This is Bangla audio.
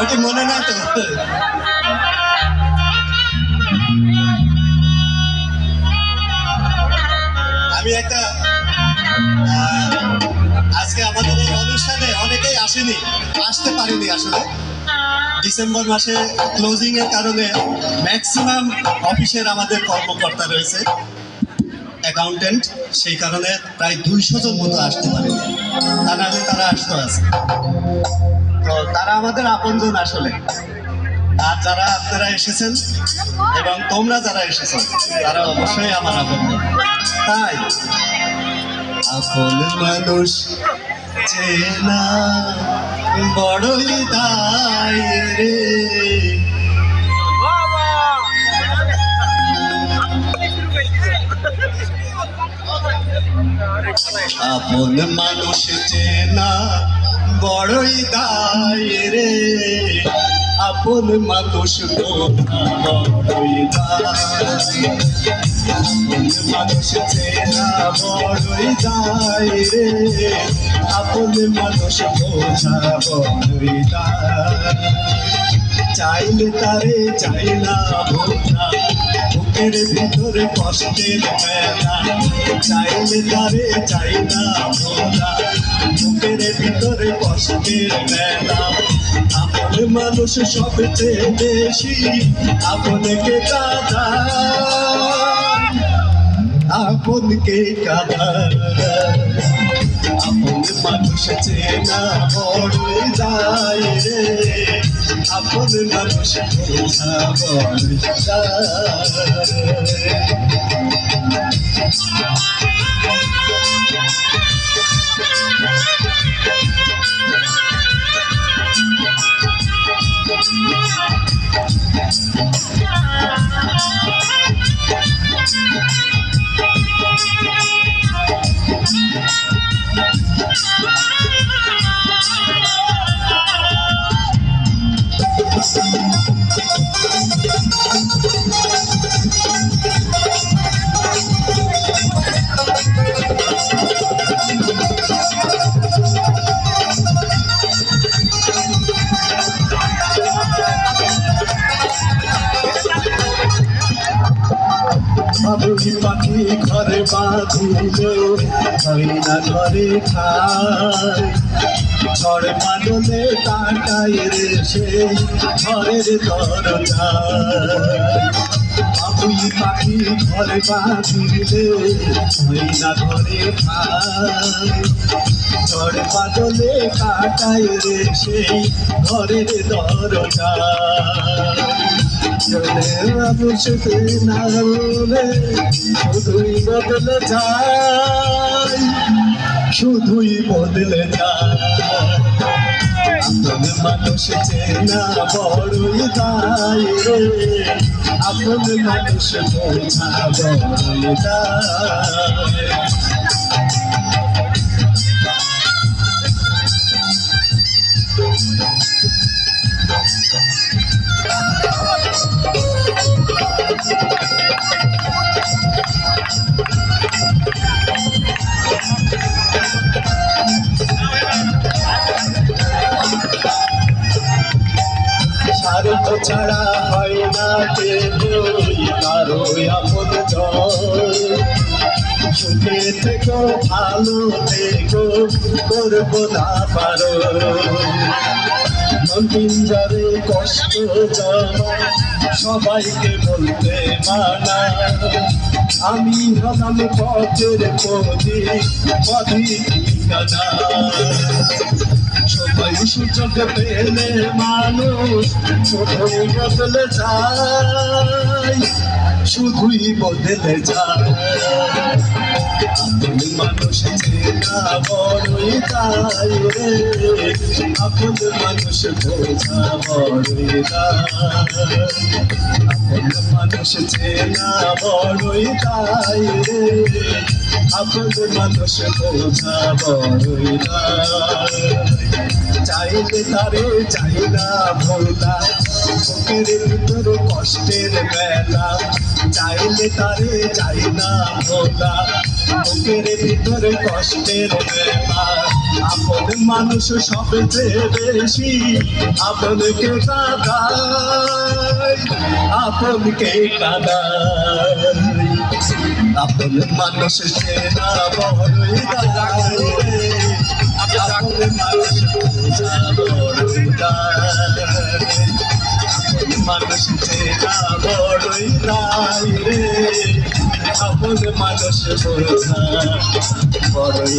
ওটি মনে না আমি একটা আজকে আমাদের এই অনুষ্ঠানে অনেকেই আসেনি, আসতে পারেনি আসলে। ডিসেম্বর মাসে ক্লোজিং এর কারণে ম্যাক্সিমাম অফিসের আমাদের কর্মকর্তা রয়েছে। অ্যাকাউন্টেন্ট সেই কারণে প্রায় দুইশো জন মতো আসতে পারে। তা নাহলে তারা আসতো আছে তো তারা আমাদের আপনজন আসলে। আর যারা আপনারা এসেছেন এবং তোমরা যারা এসেছেন, তারা অবশ্যই আমার আপনজন। তাই আপন মানুষ চেনা, বড়ই দায় রে। আপন মানুষ চেনা, বড়ই দায় রে। আপন মানুষ বোঝা বড়ই মানুষ চেনা, বড়ই দায় রে। আপন মানুষ বোঝা, বড়ই দায়। চাইলে তারে চাই না ভোলা বুকের ভিতরে কষ্টের বেলা চাইলে তারে চাই না ভোলা। বুকের ভিতরে কষ্টের বেলা আপন মানুষ সবচেয়ে বেশি, আপনকে কাদা। আপনকে কাদা। মানুষ চেনা বড় যায় রে আপন মানুষ চেনা বড় যায় বাবুই পাখি ঘরে বাঁধিলে হয় না ঘরে খায়। ঝড় মানলে টাকায় রে সে ঘরের দরজা। বাবুই পাখি ঘরে বাঁধিলে হয় না ঘরে ঝড় বাদলে কাটায় রে সেই ঘরের দরজা। বুঝতে না বলে শুধুই বদলে যায় শুধুই বদলে যায় আপন মানুষ চেনা বড়ই দায় রে আপন মানুষ বোঝা বড়ই দায় স্বার্থ ছাড়া হয় না কে কারও আপন সুখে থেকো ভালো থেকো করব না পারো মন্দিরে কষ্ট জমা সবাইকে বলতে মানা আমি হলাম পথের পথে পথে ঠিকানা সবাই সুযোগ পেলে মানুষ শুধুই বদলে যায় শুধুই বদলে যায়। আপন মানুষ চেনা বড়ই তাই রে আপন মানুষ বোঝা বড়ই তাই আপন মানুষ চেনা বড়ই তাই রে আপন মানুষ বোঝা বড়ই চাইলে তারে চাই না ভোলা কষ্টের বেলা চাইলে তারে চাই না ভোলা। বুকের ভিতরে কষ্টের বেলা আপন মানুষ সবচেয়ে বেশি আপনকে কাদায়। আপনকে কাদায়। আপন মানুষ চেনা বড়ই আপন মানুষ বোঝা বড়ই